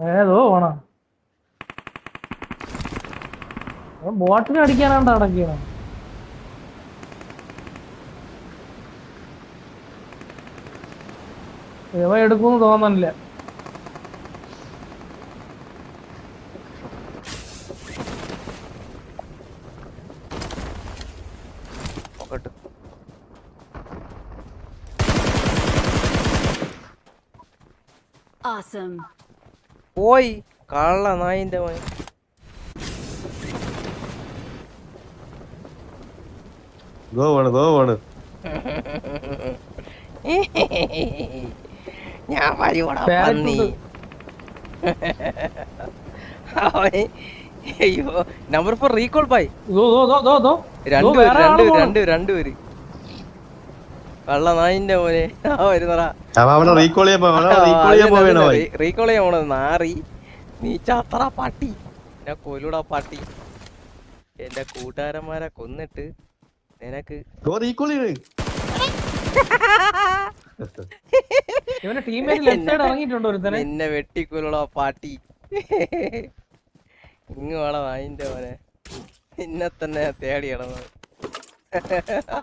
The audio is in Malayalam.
ഏതോ ഓണാ. ബോട്ടിനെ അടിക്കാനാണ്ട് അടക്കണം ഇവ എടുക്കുമെന്ന് തോന്നണില്ല. Awesome. പോയി. കള്ള നായിന്റെ മോൻ. ഗോവാണ് ഗോ വേണ്. ഞാൻ Parrot പന്നി. അയ്യോ നമ്പർ ഫോർ റീകോൾ ദോ, രണ്ട് രണ്ടുപേര് രണ്ട് രണ്ടുപേര് രണ്ടുപേര് രണ്ടുപേര് കള്ള നായിന്റെ പോലെ ആ വരുന്നടാ അവനെ റീകോൾ ചെയ്യാൻ റീകോൾ ചെയ്യാൻ പോവേണോ റീകോൾ ചെയ്യാൻ പോണത് നാറി. നീ ചത്തറ പട്ടി. എന്നെ കൊല്ലൂടാ പട്ടി. എന്റെ കൂട്ടുകാരന്മാരെ കൊന്നിട്ട് നിനക്ക് എന്നെ റീകോൾ ചെയ്യ്. വെട്ടിക്കൊല്ലൂടാ പാട്ടി. ഇങ്ങ് വേണം നായിന്റെ പോലെ നിന്നെ തന്നെ തേടി കിടന്നത്.